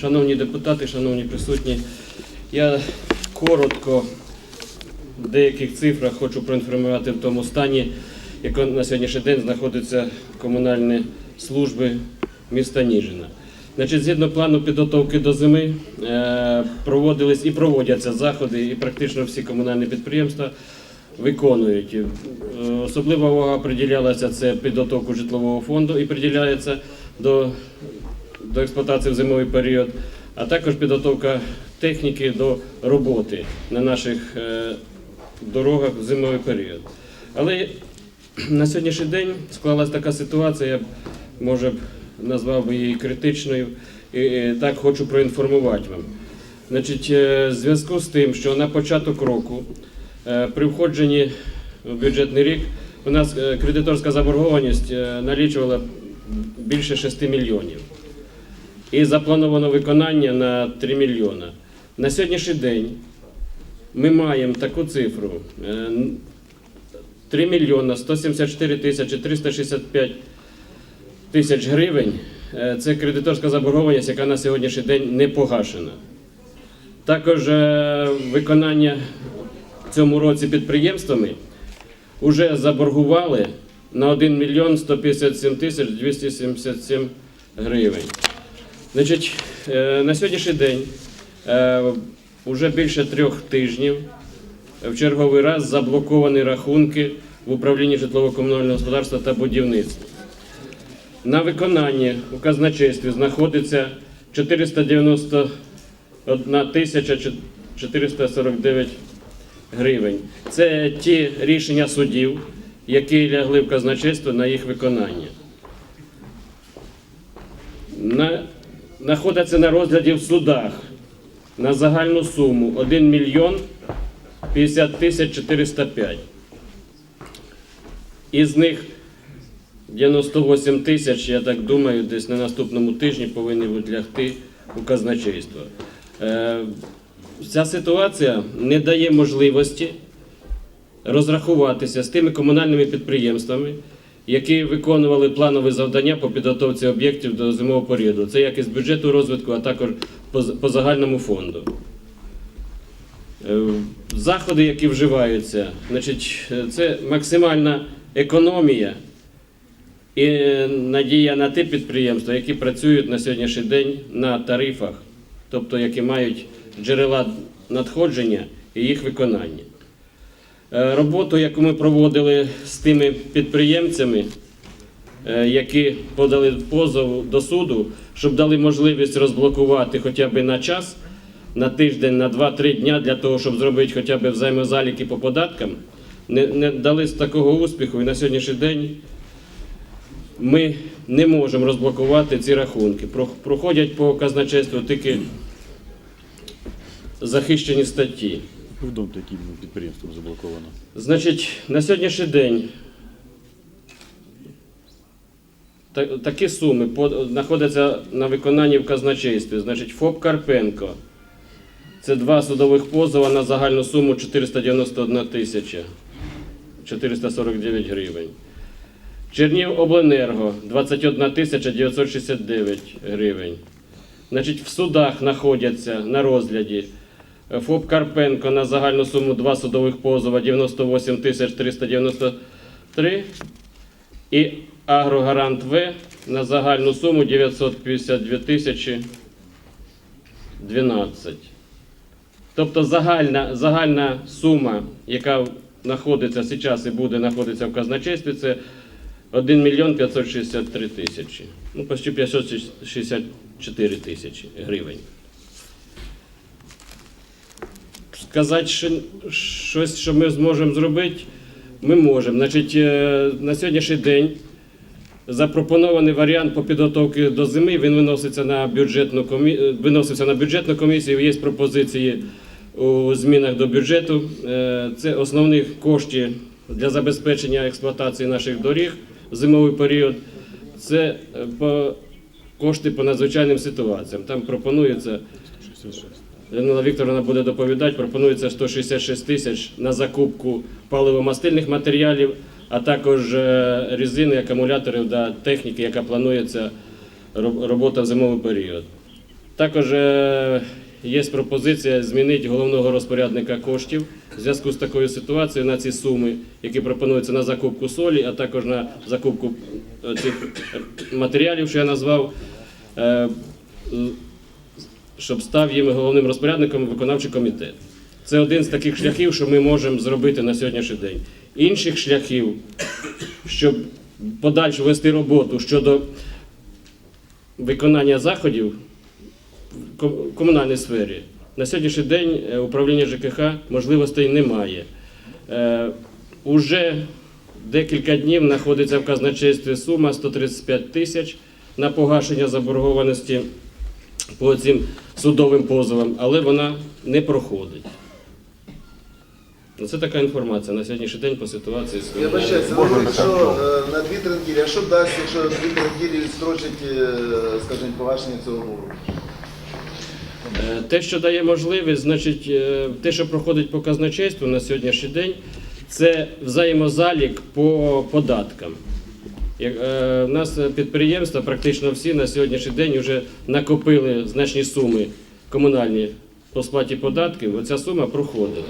Шановні депутати, шановні присутні, я коротко в деяких цифрах хочу проінформувати в тому стані, як на сьогоднішній день знаходяться комунальні служби міста Ніжина. Значить, згідно плану підготовки до зими е, проводились і проводяться заходи, і практично всі комунальні підприємства виконують. Е, Особлива увага приділялася це підготовку житлового фонду і приділяється до до експлуатації в зимовий період, а також підготовка техніки до роботи на наших е, дорогах в зимовий період. Але на сьогоднішній день склалась така ситуація, я б, може б назвав її критичною, і так хочу проінформувати вам. Значить, е, в зв'язку з тим, що на початок року при входженні в бюджетний рік у нас е, кредиторська заборгованість е, налічувала більше 6 мільйонів. І заплановано виконання на 3 мільйона. На сьогоднішній день ми маємо таку цифру: е, 3 мільйона 174 тисячі 365 тисяч гривень. Е, Це кредиторська заборгованість, яка на сьогоднішній день не погашена. Також е, виконання цьому році підприємствами вже заборгували на 1 мільйон 157 тисяч 277 гривень. Значить, е, на сьогоднішній день вже більше трьох тижнів в черговий раз заблоковані рахунки в управлінні житлово-комунального господарства та будівництва. На виконанні у казначействі знаходиться 491 тисяча 449 гривень. Це ті рішення судів, які лягли в казначейство на їх виконання. На, знаходяться на розгляді в судах на загальну суму 1 мільйон 50 тисяч 405. Із них 98 тисяч, я так думаю, десь на наступному тижні повинні будуть лягти у казначейство. Ця ситуація не дає можливості розрахуватися з тими комунальними підприємствами, які виконували планові завдання по підготовці об'єктів до зимового періоду. Це як із бюджету розвитку, а також по, загальному фонду. Е, Заходи, які вживаються, значить, це максимальна економія і е, надія на ті підприємства, які працюють на сьогоднішній день на тарифах, тобто які мають джерела надходження і їх виконання. Е, Роботу, яку ми проводили з тими підприємцями, е, які подали позов до суду, щоб дали можливість розблокувати хоча б на час, на тиждень, на 2-3 дня для того, щоб зробити хоча б взаємозаліки по податкам, не, не дали такого успіху. І на сьогоднішній день ми не можемо розблокувати ці рахунки. Проходять по казначейству тільки захищені статті. Повідомте, яким підприємством заблоковано. Значить, на сьогоднішній день такі суми знаходяться на виконанні в казначействі. Значить, ФОП Карпенко. Це два судових позова на загальну суму 491 тисяча 449 гривень. Чернів Обленерго 21 тисяча 969 гривень. Значить, в судах знаходяться на розгляді ФОП Карпенко на загальну суму два судових позова 98 тисяч 393 і Агрогарант В на загальну суму 952 тисячі 12. Тобто загальна, загальна сума, яка знаходиться зараз і буде знаходитися в казначействі, це 1 мільйон 563 тисячі. Ну, почти 564 тисячі гривень. Сказати що, щось, що ми зможемо зробити, ми можемо. Значить, е, на сьогоднішній день запропонований варіант по підготовці до зими. Він виноситься на бюджетну комі... е, виносився на бюджетну комісію. Є пропозиції у змінах до бюджету. Е, Це основні кошти для забезпечення експлуатації наших доріг в зимовий період. Це по кошти по надзвичайним ситуаціям. Там пропонується 66. Людмила Вікторовна буде доповідати. Пропонується 166 тисяч на закупку паливо-мастильних матеріалів, а також е, резини, акумуляторів та техніки, яка планується робота в зимовий період. Також е, є пропозиція змінити головного розпорядника коштів в зв'язку з такою ситуацією на ці суми, які пропонуються на закупку солі, а також на закупку е, цих матеріалів, що я назвав, щоб став їм головним розпорядником виконавчий комітет. Це один з таких шляхів, що ми можемо зробити на сьогоднішній день. Інших шляхів, щоб подальше вести роботу щодо виконання заходів в комунальній сфері. На сьогоднішній день е, управління ЖКХ можливостей немає. Е, Уже декілька днів знаходиться в казначействі сума 135 тисяч на погашення заборгованості по цим судовим позовам, але вона не проходить. Це така інформація на сьогоднішній день по ситуації з Я бачаюся, ви говорите, що е, на 2-3 неділі, а що дасть, якщо 2-3 неділі відстрочить, е, скажімо, погашення цього боргу? Е, Те, що дає можливість, значить, е, те, що проходить по казначейству на сьогоднішній день, це взаємозалік по податкам. Як, е, У нас підприємства практично всі на сьогоднішній день вже накопили значні суми комунальні по сплаті податків. Оця сума проходила.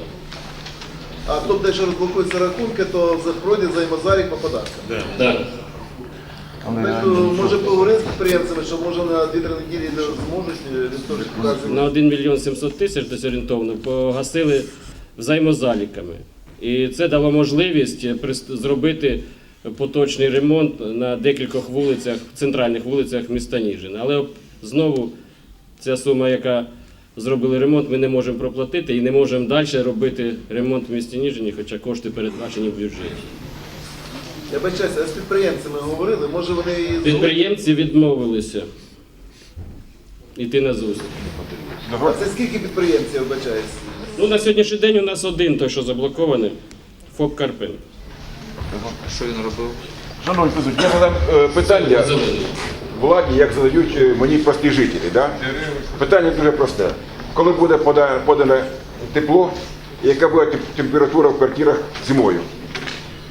А тобто, якщо розблокуються рахунки, то за- пройде взаємозалік по податкам. Да. Тобто, може поговорити з підприємцями, що може на 2-3 неділі зможуть е, На вказані. 1 мільйон 700 тисяч десь орієнтовно погасили взаємозаліками. І це дало можливість прис- зробити поточний ремонт на декількох вулицях, центральних вулицях міста Ніжин. Але знову ця сума, яка зробили ремонт, ми не можемо проплатити і не можемо далі робити ремонт в місті Ніжині, хоча кошти передбачені в бюджеті. Я бачаюся, а з підприємцями говорили, може вони і Підприємці відмовилися йти на зустріч. А це скільки підприємців, я? Ну, на сьогоднішній день у нас один той, що заблокований, ФОП Карпин. Що він робив? Шановні присутні, я задам е, питання владі, як задають е, мені прості жителі. Да? Питання дуже просте. Коли буде пода- подане тепло, і яка буде тем- температура в квартирах зимою?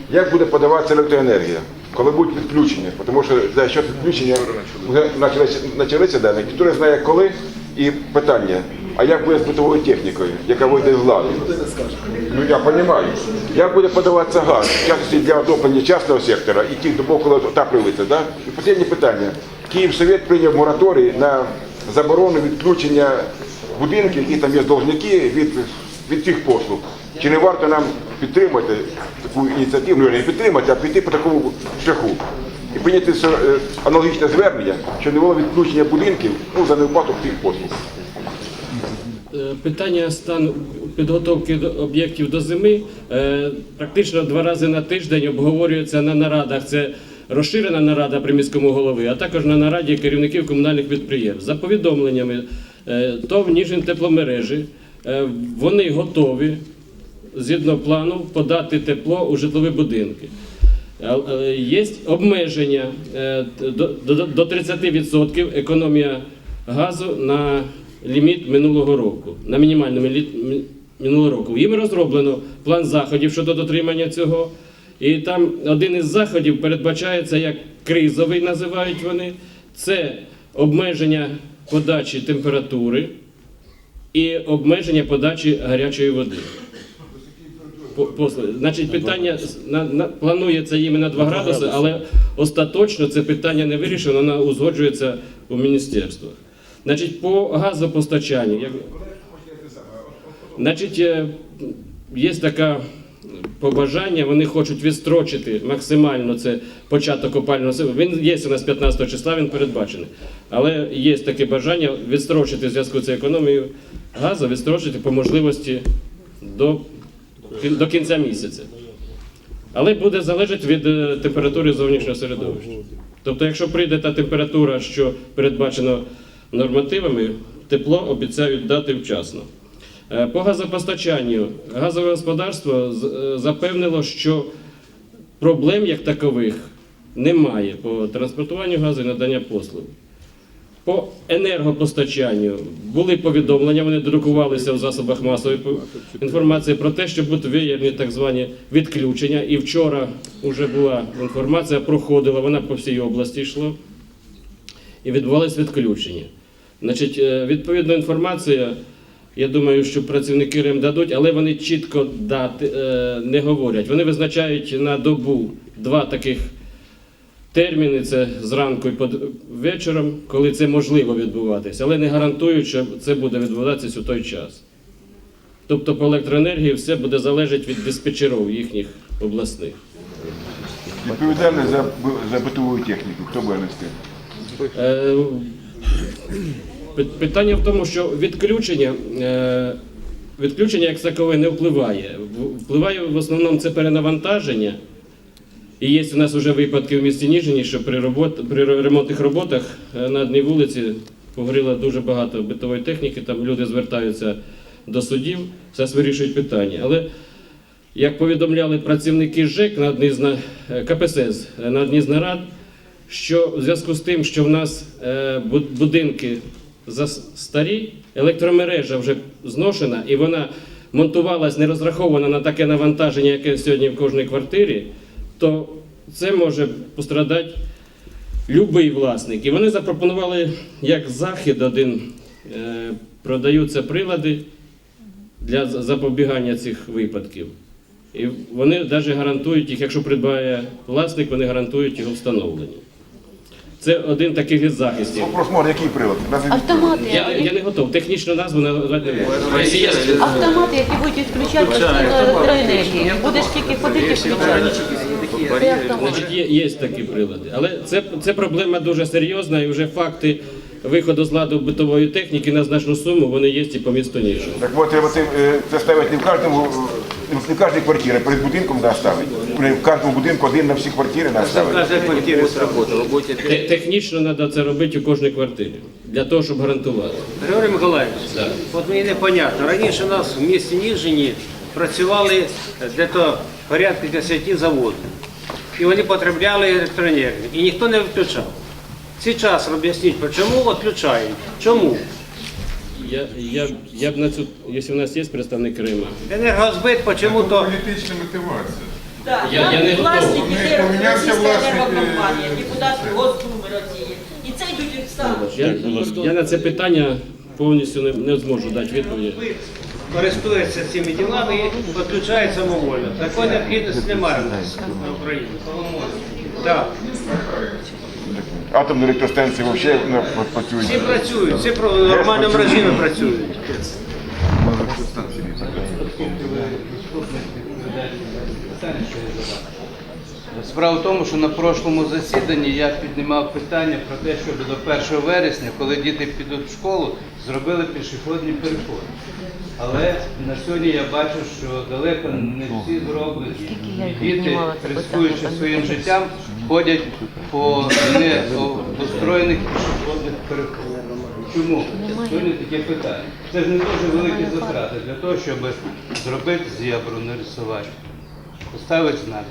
Як буде подаватися електроенергія? Коли будуть відключення? Тому що за що відключення вже почалися, почалися да, ніхто не знає коли. І питання, а як буде з битовою технікою, яка вийде з ладу? Ну я розумію. Як буде подаватися газ, в частності для отоплення частного сектора і тих домов, коли отаплюється, да? І останнє питання. Київсовет прийняв мораторій на заборону відключення будинків, які там є должники від, від цих послуг. Чи не варто нам підтримати таку ініціативу, ну не підтримати, а піти по такому шляху? І прийняти е, аналогічне звернення, що не було відключення будинків ну, за неоплату тих послуг. Е, Питання стану підготовки об'єктів до зими е, практично два рази на тиждень обговорюється на нарадах. Це розширена нарада при міському голові, а також на нараді керівників комунальних підприємств. За повідомленнями е, ТОВ Ніжин тепломережі вони готові згідно плану подати тепло у житлові будинки. Є обмеження до 30% економія газу на ліміт минулого року, на мінімальному ліміт минулого року. Їм розроблено план заходів щодо дотримання цього. І там один із заходів передбачається як кризовий, називають вони. Це обмеження подачі температури і обмеження подачі гарячої води. По-. Значить, питання на, на, планується їм на 2 градуси, але остаточно це питання не вирішено, воно узгоджується у міністерствах. Значить, по газопостачанню. Як... Значить, е, є таке побажання, вони хочуть відстрочити максимально це початок опального сезону. Він є у нас 15 числа, він передбачений. Але є таке бажання відстрочити в зв'язку з економією газу, відстрочити по можливості до до кінця місяця. Але буде залежати від е, температури зовнішнього середовища. Тобто, якщо прийде та температура, що передбачено нормативами, тепло обіцяють дати вчасно. Е, По газопостачанню газове господарство е, запевнило, що проблем як такових немає по транспортуванню газу і надання послуг. По енергопостачанню були повідомлення, вони друкувалися в засобах масової інформації про те, що будуть виявлені так звані відключення. І вчора вже була інформація, проходила, вона по всій області йшла і відбувалось відключення. Значить, е, відповідна інформація, я думаю, що працівники РЕМ дадуть, але вони чітко дати е, не говорять. Вони визначають на добу два таких терміни: це зранку і вечором, коли це можливо відбуватися, але не гарантують, що це буде відбуватися у той час. Тобто по електроенергії все буде залежати від диспетчерів їхніх обласних. Відповідальний за, за битову техніку, хто буде нести? Пи- Питання в тому, що відключення, е, відключення як такове не впливає. Впливає в основному це перенавантаження. І є у нас вже випадки в місті Ніжині, що при, робот, при ремонтних роботах е, на одній вулиці погоріло дуже багато битової техніки, там люди звертаються до судів, зараз вирішують питання. Але як повідомляли працівники ЖЕК на одній з е, КПСС на одній з нарад, що в зв'язку з тим, що в нас будинки зас- старі, електромережа вже зношена, і вона монтувалась не розрахована на таке навантаження, яке сьогодні в кожній квартирі, то це може пострадати будь-який власник. І вони запропонували як захід один, е, продаються прилади для запобігання цих випадків. І вони навіть гарантують їх, якщо придбає власник, вони гарантують його встановлення. Це один таких із захистів. Вопрос може, який? Назвіть. Автомати, Я, я не готов. Технічну назву назвати не можу. Автомати, які будуть відключати постійно електроенергію. Будеш тільки ходити включати. Це. Значить, є, є такі прилади. Але це, це проблема дуже серйозна, і вже факти виходу з ладу битової техніки на значну суму вони є і по місту Ніжин. Так от треба це, е, це ставити не в кожному, е, не в кожній квартирі, перед будинком да, ставити. В кожному будинку один на всі квартири да, ставити. Каждая квартира сработала. Будете Технічно треба це робити у кожній квартирі для того, щоб гарантувати. Григорій Миколаївич, от мені непонятно. Раніше у нас в місті Ніжині працювали десь порядка 10 заводів. І вони потребляли електроенергію. І ніхто не виключав. Зараз об'ясніть, чому відключають? Чому? Я, я, я б на цю, якщо в нас є представник Рима, Енергозбит чому-то Політична мотивація. Так, Я- я не власник готовий. іде Помінявся російська власник, енергокомпанія, е, депутат Госдуми Росії. І це йдуть від я, я на це питання повністю не, не зможу дати відповіді. користується цими ділами і відключають самовольно. Такої необхідності немає в нас на Україні. Так. Атомні електростанції взагалі ну, працюють. Всі працюють, всі про- в нормальному режимі працюють. Справа в тому, що на прошлому засіданні я піднімав питання про те, щоб до 1 вересня, коли діти підуть в школу, зробили пішохідні переходи. Але на сьогодні я бачу, що далеко не всі зроблені. Діти, рискуючи своїм життям, ходять по необустроєних пішохідних переходах. Чому? Сьогодні таке питання. Це ж не дуже великі затрати для того, щоб зробити зебру, нарисувати, поставити знак.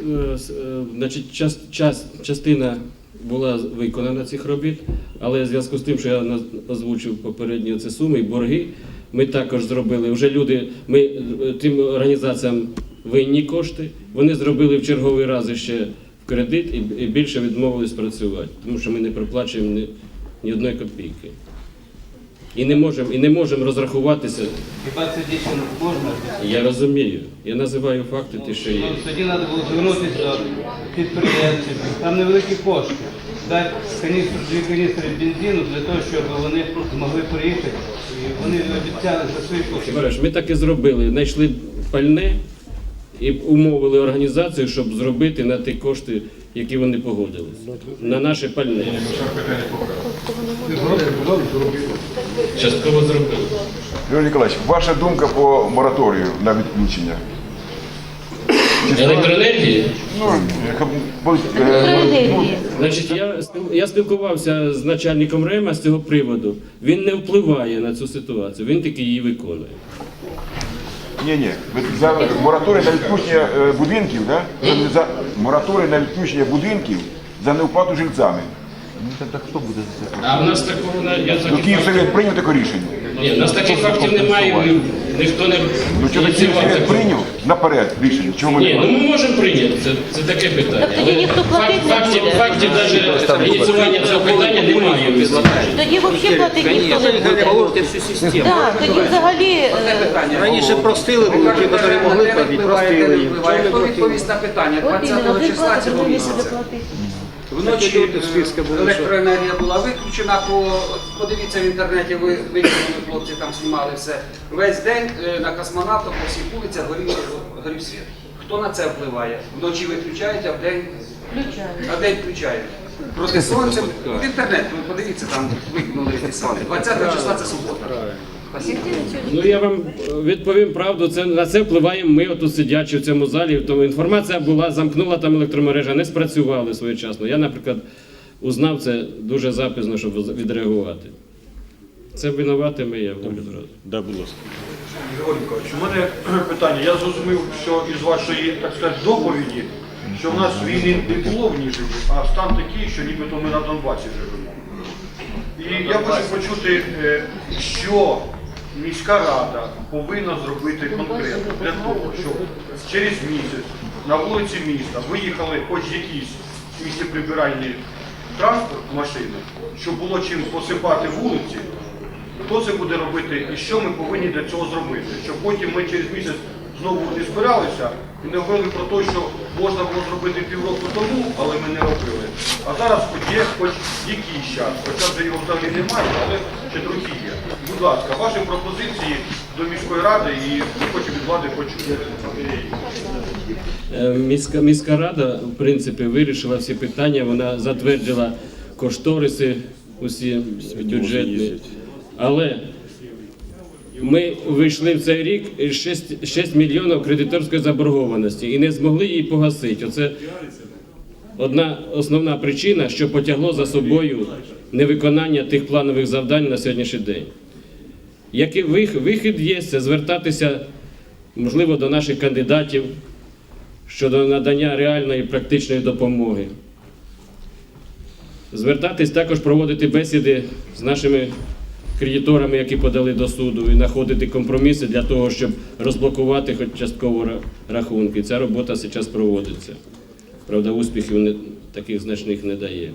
Е, е, Значить, час, час, частина була виконана цих робіт, але в зв'язку з тим, що я озвучив попередньо ці суми і борги, ми також зробили. Вже люди, ми е, тим організаціям винні кошти, вони зробили в черговий раз ще в кредит і, і більше відмовились працювати, тому що ми не проплачуємо ні, одної копійки. І не можемо і не можемо розрахуватися. Хіба це дійсно можна? Я розумію. Я називаю факти, ті, що є. Ну, Тоді треба було звернутися до підприємців, там невеликі кошти. Дати каністру, дві каністри бензину для того, щоб вони змогли приїхати. І вони обіцяли за свої кошти. Береш, ми так і зробили. Знайшли пальне і умовили організацію, щоб зробити на ті кошти, які вони погодились. На наше пальне. Частково зробили. Григорій Ніколаївич, ваша думка по мораторію на відключення? Електроенергії? Ну, е, Електроенергії. Значить, я, я спілкувався з начальником РЕМа з цього приводу. Він не впливає на цю ситуацію, він тільки її виконує. Ні, ні. За мораторій на відключення е, будинків, да? за, за мораторій на відключення будинків за неуплату жильцями. А в нас такого на- я Ну, Київсовет прийняв таке рішення. Ні, в нас таких фактів немає, ніхто не Ну що ініціював Київсовет такого. прийняв наперед рішення? Чого ми Ні, не ну ми можемо прийняти, це, це таке питання. Так тоді Але ніхто платить факт- не фактів, буде. фактів навіть ініціювання цього питання немає. в місті. Тоді взагалі платити ніхто не буде. всю систему. Так, тоді взагалі е, Раніше простили, були ті, які могли платити, простили їм. Хто відповість на питання? от іменно 20 один числа платить, цього місяця. платити. Вночі люди були, електроенергія була виключена, по, подивіться в інтернеті, ви викинули, хлопці там знімали все. Весь день е, на космонавтах по всіх вулицях горів, горів світ. Хто на це впливає? Вночі виключають, а вдень, а вдень включають. Проти сонця, в інтернет, ви подивіться, там викинули ті самі. 20 числа це субота. Ну я вам е, відповім правду. Це на це впливаємо ми, отут сидячи в цьому залі. Тому інформація була, замкнула там електромережа, не спрацювали своєчасно. Я, наприклад, узнав це дуже запізно, щоб відреагувати. Це винувати ми, я говорю зразу. Да, будь ласка. Григорій Миколаївич, у мене питання. Я зрозумів, що із вашої, так сказати, доповіді, що в нас війни не було в Ніжині, а стан такий, що нібито ми на Донбасі живемо. І я хочу почути, е, що міська рада повинна зробити конкретно для того, щоб через місяць на вулиці міста виїхали хоч якісь місцеприбиральні транспорт, машини, щоб було чим посипати вулиці, Хто це буде робити і що ми повинні для цього зробити? Щоб потім ми через місяць знову не збиралися і не говорили про те, що можна було зробити півроку тому, але ми не робили. А зараз хоч є хоч якийсь час, хоча вже його взагалі немає, але ще трохи є. Будь ласка, ваші пропозиції до міської ради і ми хочемо від влади почути. Е, Міська, міська рада, в принципі, вирішила всі питання, вона затвердила кошториси усі бюджетні. Але ми вийшли в цей рік із 6, 6 мільйонів кредиторської заборгованості і не змогли її погасити. Оце одна основна причина, що потягло за собою невиконання тих планових завдань на сьогоднішній день. Який вихід є, це звертатися, можливо, до наших кандидатів щодо надання реальної практичної допомоги. Звертатись також проводити бесіди з нашими кредиторами, які подали до суду, і знаходити компроміси для того, щоб розблокувати хоч частково рахунки. Ця робота зараз проводиться. Правда, успіхів не, таких значних не дає.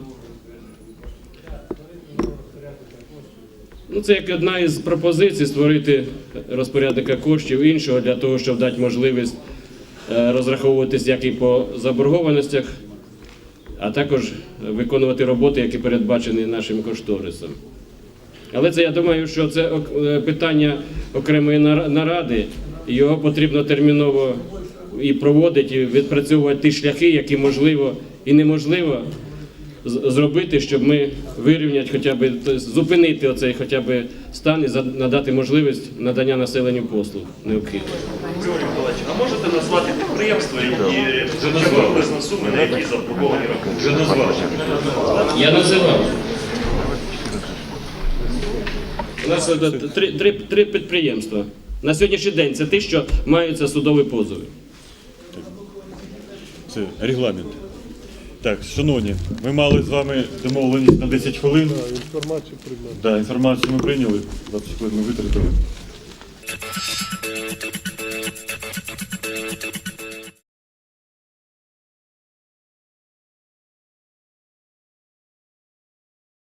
Ну, це як одна із пропозицій створити розпорядника коштів іншого для того, щоб дати можливість е, розраховуватись як і по заборгованостях, а також виконувати роботи, які передбачені нашим кошторисом. Але це я думаю, що це е, питання окремої нар- наради, його потрібно терміново і проводити, і відпрацьовувати ті шляхи, які можливо і неможливо зробити, щоб ми вирівняти хоча б зупинити оцей хоча б стан і за- надати можливість надання населенню послуг необхідних. Григорій Миколаївич, а можете назвати підприємства, які вже приблизно суми, на які заборговані рахунки? Вже назвали. Я називав. У нас е, три, три, три підприємства. На сьогоднішній день це ті, що маються судові позови. Це регламент. Так, шановні, ми мали з вами домовленість на 10 хвилин. Інформацію прийняли. Так, інформацію ми прийняли, 20 хвилин ми витратили.